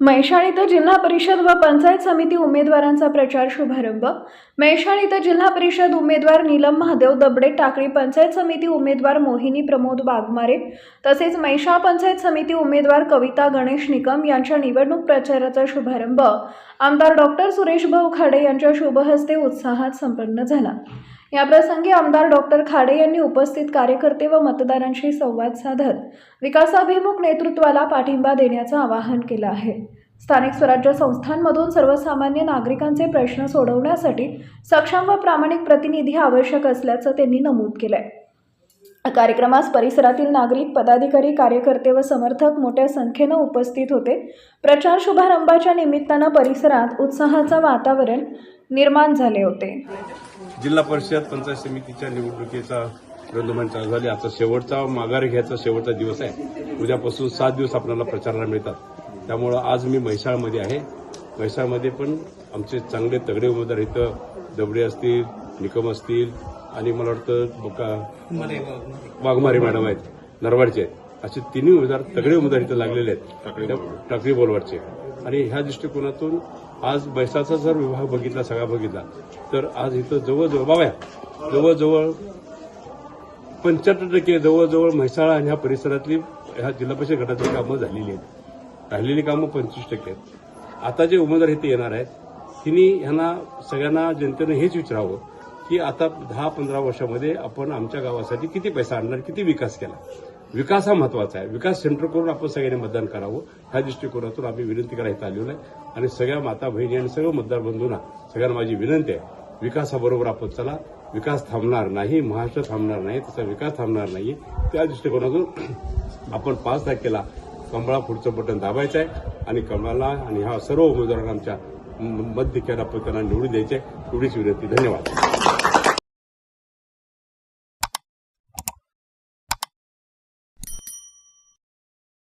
म्हैसाळ इथं जिल्हा परिषद व पंचायत समिती उमेदवारांचा प्रचार शुभारंभ. म्हैसाळ इथं जिल्हा परिषद उमेदवार नीलम महादेव दबडे टाकळी पंचायत समिती उमेदवार मोहिनी प्रमोद बागमारे तसेच मैशाळ पंचायत समिती उमेदवार कविता गणेश निकम यांच्या निवडणूक प्रचाराचा शुभारंभ. आमदार डॉक्टर सुरेश भाऊ खाडे यांच्या शुभहस्ते उत्साहात संपन्न झाला. याप्रसंगी आमदार डॉक्टर खाडे यांनी उपस्थित कार्यकर्ते व मतदारांशी संवाद साधत विकासाभिमुख नेतृत्वाला पाठिंबा देण्याचं आवाहन केलं आहे. स्थानिक स्वराज्य संस्थांमधून सर्वसामान्य नागरिकांचे प्रश्न सोडवण्यासाठी सक्षम व प्रामाणिक प्रतिनिधी आवश्यक असल्याचं त्यांनी नमूद केलंय. कार्यक्रमास परिसरातील नागरिक पदाधिकारी कार्यकर्ते व समर्थक मोठ्या संख्येनं उपस्थित होते. प्रचार शुभारंभाच्या निमित्तानं परिसरात उत्साहाचं वातावरण निर्माण झाले होते. जिल्हा परिषद पंचायत समितीच्या निवडणुकीचा चालू झाली. आता शेवटचा माघार घ्यायचा शेवटचा दिवस आहे. उद्यापासून सात दिवस आपल्याला प्रचाराला मिळतात. त्यामुळं आज मी म्हैसाळमध्ये आहे. म्हैसाळमध्ये पण आमचे चांगले तगडे उमेदवार इथं दबडे असतील निकम असतील आणि मला वाटतं बका- वाघमारे मॅडम आहेत. नरवाडचे आहेत. असे तिन्ही उमेदवार तगडे उमेदवार इथं लागलेले आहेत. टाकळी बोलवाडचे आणि ह्या दृष्टिकोनातून आज बैसाचा जर विभाग बघितला सगळा बघितला तर आज इथं जवळजवळ बाबा जवळजवळ पंच्याहत्तर टक्के जवळजवळ म्हैसाळा आणि ह्या परिसरातली ह्या जिल्हा परिषद गटातली कामं झालेली आहेत. राहिलेली कामं पंचवीस टक्के आहेत. आता जे उमेदवार इथे येणार आहेत तिने ह्यांना सगळ्यांना जनतेनं हेच विचारावं की आता दहा पंधरा वर्षामध्ये आपण आमच्या गावासाठी किती पैसा आणणार किती विकास केला? विकास हा महत्त्वाचा आहे. विकास सेंटर करून आपण सगळ्यांनी मतदान करावं. ह्या दृष्टिकोनातून आम्ही विनंती करायला आलेलो आहे आणि सगळ्या माता बहिणी आणि सर्व मतदार बंधूंना सगळ्यांना माझी विनंती आहे. विकासाबरोबर आपण चला. विकास थांबणार नाही महाराष्ट्र थांबणार नाही तसा विकास थांबणार नाही त्या दृष्टिकोनातून आपण पाच तारखेला कमळा पुढचं बटन दाबायचं आहे आणि कमळाला आणि ह्या सर्व उमेदवारांना आमच्या म- मत देखील आपण त्यांना निवडून द्यायचे एवढीच विनंती. धन्यवाद.